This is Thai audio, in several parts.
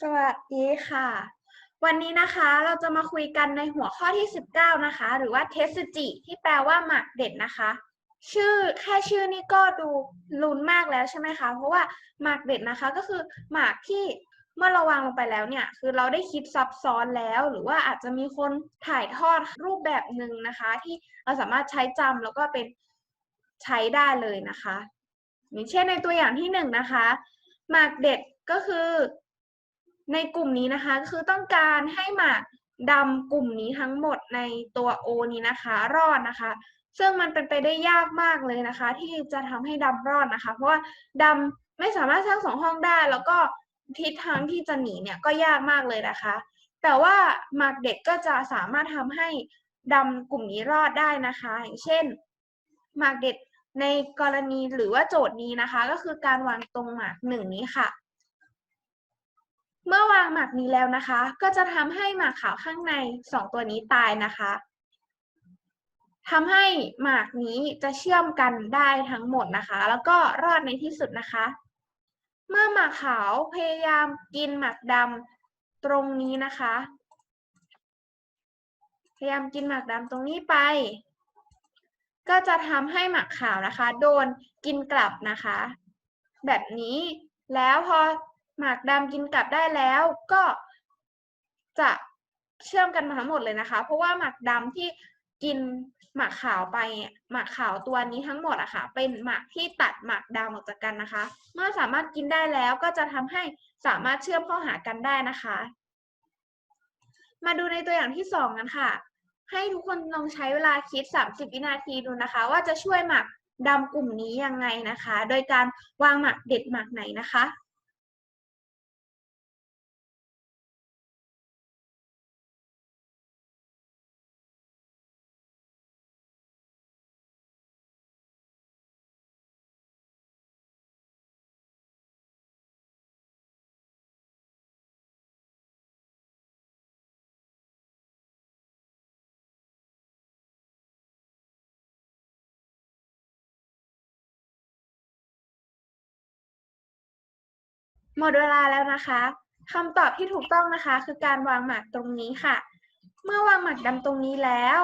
สวัสดีค่ะ วันนี้นะคะเราจะมาคุยกันในหัวข้อที่ 19 นะคะ หรือว่าเทสจิที่แปลว่าหมากเด็ดนะคะ ชื่อแค่ชื่อนี่ก็ดูลุ้นมากแล้วใช่ไหมคะ เพราะว่าหมากเด็ดนะคะ ก็คือหมากที่เมื่อเราวางลงไปแล้วเนี่ย คือเราได้คิดซับซ้อนแล้ว หรือว่าอาจจะมีคนถ่ายทอดรูปแบบหนึ่งนะคะ ที่เราสามารถใช้จำแล้วก็เป็นใช้ได้เลยนะคะ อย่างเช่นในตัวอย่างที่หนึ่งนะคะหมากเด็ดก็คือ ในกลุ่มนี้นะคะก็คือต้องการให้หมากดำกลุ่มนี้ทั้งหมดในตัว O นี้นะคะ รอดนะคะ ซึ่งมันเป็นไปได้ยากมากเลยนะคะ ที่จะทำให้ดำรอดนะคะ เพราะว่าดำไม่สามารถสร้างสองห้องได้ แล้วก็ทิศทางที่จะหนีเนี่ยก็ยากมากเลยนะคะ แต่ว่าหมากเด็กก็จะสามารถทำให้ดำกลุ่มนี้รอดได้นะคะ อย่างเช่นหมากเด็ดในกรณีหรือว่าโจทย์นี้นะคะ ก็คือการวางตรงหมากหนึ่งนี้ค่ะ เมื่อวางหมากนี้แล้วนะคะ ก็จะทำให้หมากขาวข้างในสองตัวนี้ตายนะคะทำให้หมากนี้จะเชื่อมกันได้ทั้งหมดนะคะ แล้วก็รอดในที่สุดนะคะ เมื่อหมากขาวพยายามกินหมากดำตรงนี้นะคะ พยายามกินหมากดำตรงนี้ไป ก็จะทำให้หมากขาวนะคะ โดนกินกลับนะคะ แบบนี้แล้วพอ หมากดำกินกลับได้แล้วก็จะเชื่อมกันมาทั้งหมดเลยนะคะ เพราะว่าหมากดำที่กินหมากขาวไปหมากขาวตัวนี้ทั้งหมดอะค่ะ เป็นหมากที่ตัดหมากดำออกจากกันนะคะ เมื่อสามารถกินได้แล้วก็จะทำให้สามารถเชื่อมเข้าหากันได้นะคะ มาดูในตัวอย่างที่สองกันค่ะ ให้ทุกคนลองใช้เวลาคิด 30 วินาทีดูนะคะ ว่าจะช่วยหมากดำกลุ่มนี้ยังไงนะคะ โดยการวางหมากเด็ดหมากไหนนะคะ หมดเวลาแล้วนะคะคำตอบที่ถูกต้องนะคะ คือการวางหมากตรงนี้ค่ะ เมื่อวางหมากดำตรงนี้แล้ว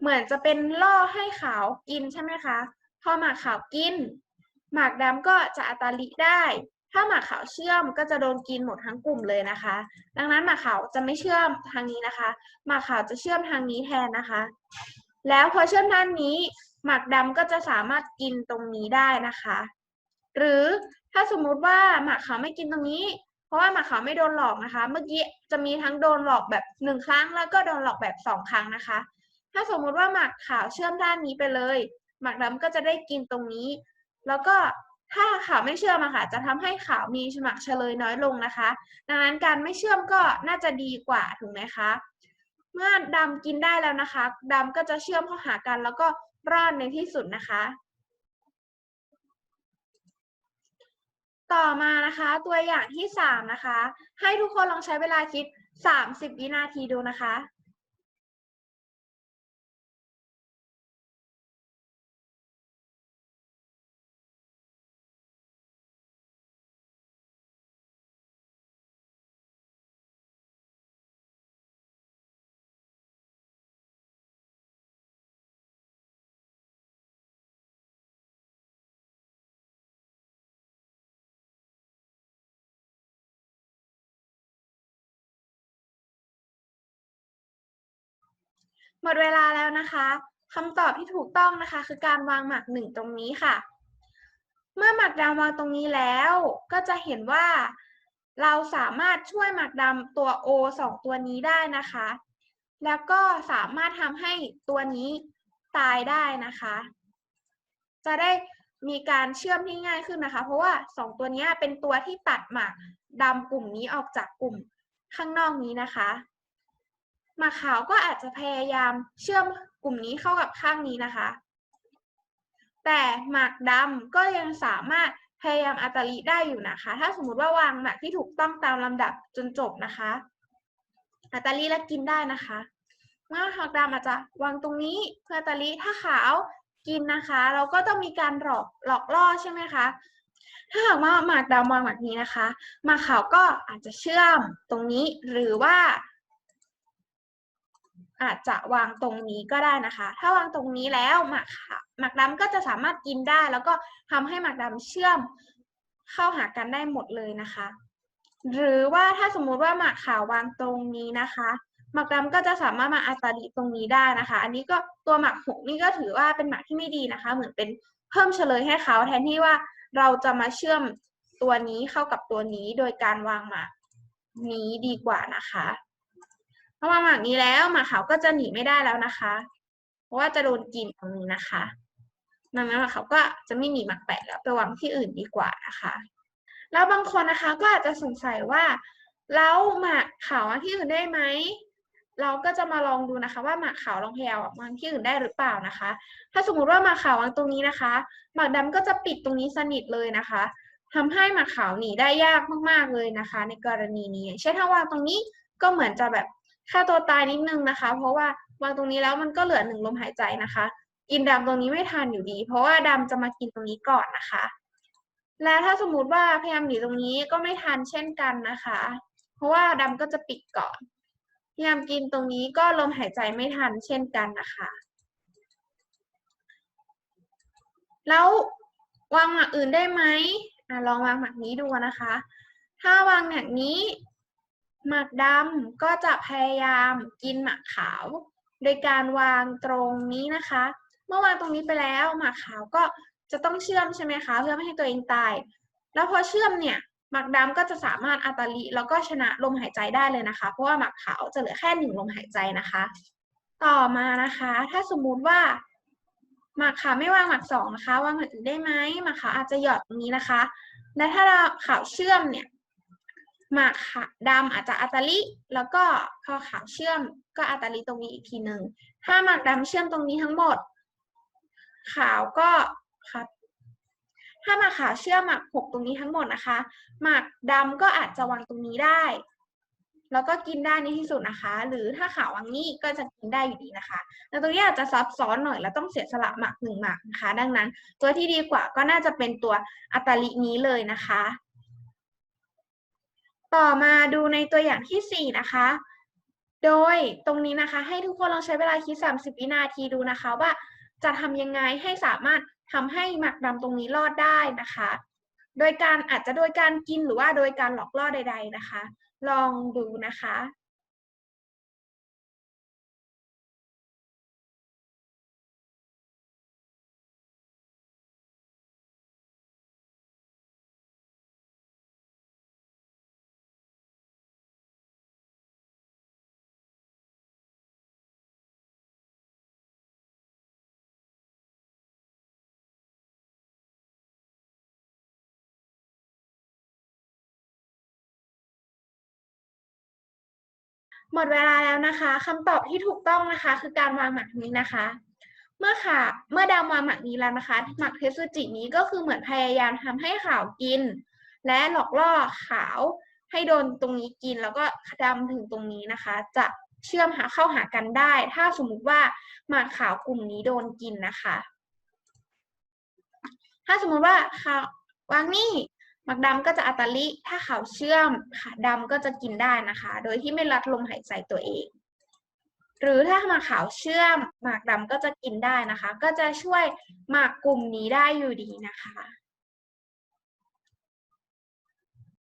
เหมือนจะเป็นล่อให้ขาวกินใช่ไหมคะพอหมากขาวกิน หมากดำก็จะอัตาลิได้ ถ้าหมากขาวเชื่อมก็จะโดนกินหมดทั้งกลุ่มเลยนะคะ ดังนั้นหมากขาวจะไม่เชื่อมทางนี้นะคะ หมากขาวจะเชื่อมทางนี้แทนนะคะ แล้วพอเชื่อมทางนี้ หมากดำก็จะสามารถกินตรงนี้ได้นะคะ หรือถ้าสมมุติว่าหมากขาวไม่กินตรงนี้ เพราะว่าหมากขาวไม่โดนหลอกนะคะ เมื่อกี้จะมีทั้งโดนหลอกแบบหนึ่งครั้ง แล้วก็โดนหลอกแบบสองครั้งนะคะ ถ้าสมมุติว่าหมากขาวเชื่อมด้านนี้ไปเลย หมากดำก็จะได้กินตรงนี้ แล้วก็ถ้าขาวไม่เชื่อมอะค่ะ จะทำให้ขาวมีหมากเฉลยน้อยลงนะคะ ดังนั้นการไม่เชื่อมก็น่าจะดีกว่าถูกไหมคะ เมื่อดำกินได้แล้วนะคะดำก็จะเชื่อมเข้าหากันแล้วก็รอดในที่สุดนะคะ ต่อมานะคะตัวอย่างที่สามนะคะ ให้ทุกคนลองใช้เวลาคิดสามสิบวินาทีดูนะคะ มดเวลาแล้วนะคะคำตอบที่ถูกต้องนะคะ คือการวางหมากหนึ่งตรงนี้ค่ะ เมื่อหมากดำวางตรงนี้แล้ว ก็จะเห็นว่า เราสามารถช่วยหมากดำตัว O สองตัวนี้ได้นะคะ แล้วก็สามารถทำให้ตัวนี้ตายได้นะคะ จะได้มีการเชื่อมที่ง่ายขึ้นนะคะ เพราะว่าสองตัวนี้เป็นตัวที่ตัดหมากดำกลุ่มนี้ออกจากกลุ่มข้างนอกนี้นะคะ หมากขาวก็อาจจะพยายามเชื่อมกลุ่มนี้เข้ากับข้างนี้นะคะ แต่หมากดำก็ยังสามารถพยายามอัตลิได้อยู่นะคะ ถ้าสมมติว่าวางหมากที่ถูกต้องตามลำดับจนจบนะคะ อัตลิและกินได้นะคะเมื่อหมากดำอาจจะวางตรงนี้เพื่ออัตลิถ้าขาวกินนะคะ เราก็ต้องมีการหลอกหลอกล่อใช่ไหมคะถ้าหากว่าหมากดำวางแบบนี้นะคะหมากขาวก็อาจจะเชื่อมตรงนี้หรือว่า อาจจะวางตรงนี้ก็ได้นะคะ ถ้าวางตรงนี้แล้วหมากขาวหมากดำก็จะสามารถกินได้ แล้วก็ทำให้หมากดำเชื่อมเข้าหากันได้หมดเลยนะคะ หรือว่าถ้าสมมุติว่าหมากขาววางตรงนี้นะคะหมากดำก็จะสามารถมาอาตาลิตรงนี้ได้นะคะ อันนี้ก็ตัวหมากหกนี่ก็ถือว่าเป็นหมากที่ไม่ดีนะคะ เหมือนเป็นเพิ่มเฉลยให้เขาแทนที่ว่าเราจะมาเชื่อมตัวนี้เข้ากับตัวนี้โดยการวางหมากนี้ดีกว่านะคะ พอวาหมากนี้แล้วหมากขาวก็จะหนีไม่ได้แล้วนะคะ เพราะว่าจะโดนกินตรงนี้นะคะดังนั้นหมากขาวก็จะไม่หนีหมากแปะแล้วไปวางที่อื่นดีกว่านะคะ แล้วบางคนนะคะก็อาจจะสงสัยว่าแล้วหมากขาววางที่อื่นได้ไหมเราก็จะมาลองดูนะคะว่าหมากขาวลองพยายามวางที่อื่นได้หรือเปล่านะคะ ถ้าสมมุติว่าหมากขาววางตรงนี้นะคะ หมากดำก็จะปิดตรงนี้สนิทเลยนะคะทำให้หมากขาวหนีได้ยากมากๆเลยนะคะ ในกรณีนี้เช่นถ้าวางตรงนี้ก็เหมือนจะแบบ ฆ่าตัวตายนิดนึงนะคะ เพราะว่าวางตรงนี้แล้วมันก็เหลือหนึ่งลมหายใจนะคะ กินดำตรงนี้ไม่ทันอยู่ดี เพราะว่าดำจะมากินตรงนี้ก่อนนะคะ และถ้าสมมติว่าพยายามหนีตรงนี้ก็ไม่ทันเช่นกันนะคะ เพราะว่าดำก็จะปิดก่อน พยายามกินตรงนี้ก็ลมหายใจไม่ทันเช่นกันนะคะแล้ววางหมากอื่นได้ไหมอลองวางหมากนี้ดูนะคะ ถ้าวางแบบนี้ หมากดำก็จะพยายามกินหมากขาว โดยการวางตรงนี้นะคะ เมื่อวางตรงนี้ไปแล้วหมากขาวก็จะต้องเชื่อมใช่ไหมคะเพื่อไม่ให้ตัวเองตาย แล้วพอเชื่อมเนี่ยหมากดำก็จะสามารถอัตาลิแล้วก็ชนะลมหายใจได้เลยนะคะ เพราะว่าหมากขาวจะเหลือแค่หนึ่งลมหายใจนะคะ ต่อมานะคะ ถ้าสมมุติว่าหมากขาวไม่วางหมากสองนะคะวางหมากอื่นได้ไหมหมากขาวอาจจะหยอดตรงนี้นะคะ และถ้าเราขาวเชื่อมเนี่ย หมากขาดำอาจจะอัตาลิแล้วก็พอขาวเชื่อมก็อัตาลิตรงนี้อีกทีหนึ่งถ้าหมากดำเชื่อมตรงนี้ทั้งหมด ขาวก็ครับถ้าหมากขาวเชื่อมหมากหกตรงนี้ทั้งหมดนะคะหมากดำก็อาจจะวางตรงนี้ได้ แล้วก็กินได้ในที่สุดนะคะ หรือถ้าขาววางนี่ก็จะกินได้อยู่ดีนะคะแต่ตรงนี้อาจจะซับซ้อนหน่อยแล้วต้องเสียสละหมากหนึ่งหมากนะคะ ดังนั้น ตัวที่ดีกว่าก็น่าจะเป็นตัวอัตาลินี้เลยนะคะ ต่อมาดูในตัวอย่างที่สี่นะคะ โดยตรงนี้นะคะให้ทุกคนลองใช้เวลาคิด 30 วินาทีดูนะคะว่าจะทำยังไงให้สามารถทำให้หมักดำตรงนี้รอดได้นะคะ โดยการอาจจะโดยการกินหรือว่าโดยการหลอกล่อใด ๆนะคะ ลองดูนะคะ หมดเวลาแล้วนะคะคำตอบที่ถูกต้องนะคะ คือการวางหมากนี้นะคะ เมื่อค่ะ เมื่อดำวางหมากนี้แล้วนะคะหมากเทสจินี้ก็คือเหมือนพยายามทำให้ขาวกิน และหลอกล่อขาวให้โดนตรงนี้กินแล้วก็ดำถึงตรงนี้นะคะ จะเชื่อมหาเข้าหากันได้ ถ้าสมมุติว่าหมากขาวกลุ่มนี้โดนกินนะคะ ถ้าสมมุติว่าขาววางนี่ หมากดำก็จะอัตลิ ถ้าขาวเชื่อมขาดำก็จะกินได้นะคะ โดยที่ไม่รัดลมหายใจตัวเอง หรือถ้าหมากขาวเชื่อมหมากดำก็จะกินได้นะคะ ก็จะช่วยหมากกลุ่มนี้ได้อยู่ดีนะคะ